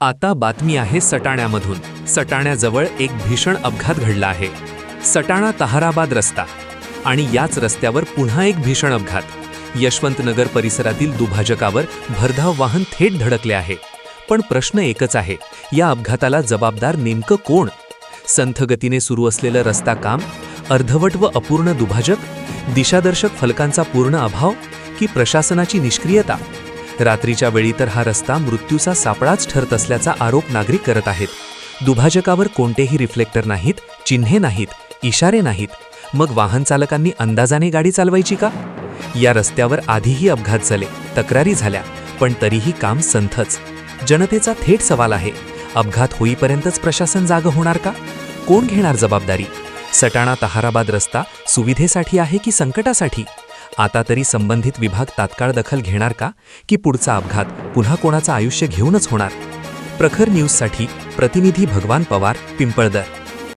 आता बातमी आहे सटाण्यामधून. सटाण्याजवळ एक भीषण अपघात घडला आहे. सटाणा तहाराबाद रस्ता आणि याच रस्त्यावर पुन्हा एक भीषण अपघात. यशवंतनगर परिसरातील दुभाजकावर भरधाव वाहन थेट धडकले आहे. पण प्रश्न एकच आहे या अपघाताला जबाबदार नेमकं कोण? संथगतीने सुरू असलेलं रस्ता काम अर्धवट व अपूर्ण दुभाजक दिशादर्शक फलकांचा पूर्ण अभाव की प्रशासनाची निष्क्रियता? रात्रीच्या वेळी तर हा रस्ता मृत्यूचा सापळाच ठरत असल्याचा आरोप नागरिक करत आहेत. दुभाजकावर कोणतेही रिफ्लेक्टर नाहीत चिन्हे नाहीत इशारे नाहीत. मग वाहन चालकांनी अंदाजाने गाडी चालवायची का? या रस्त्यावर आधीही अपघात झाले तक्रारी झाल्या पण तरीही काम संथच. जनतेचा थेट सवाल आहे अपघात होईपर्यंतच प्रशासन जागं होणार का? कोण घेणार जबाबदारी? सटाणा तहाराबाद रस्ता सुविधेसाठी आहे की संकटासाठी? आता तरी संबंधित विभाग तात्काळ दखल घेणार का? की पुढचा अपघात पुन्हा कोणाचं आयुष्य घेऊनच होणार? प्रखर न्यूजसाठी प्रतिनिधी भगवान पवार पिंपळदर.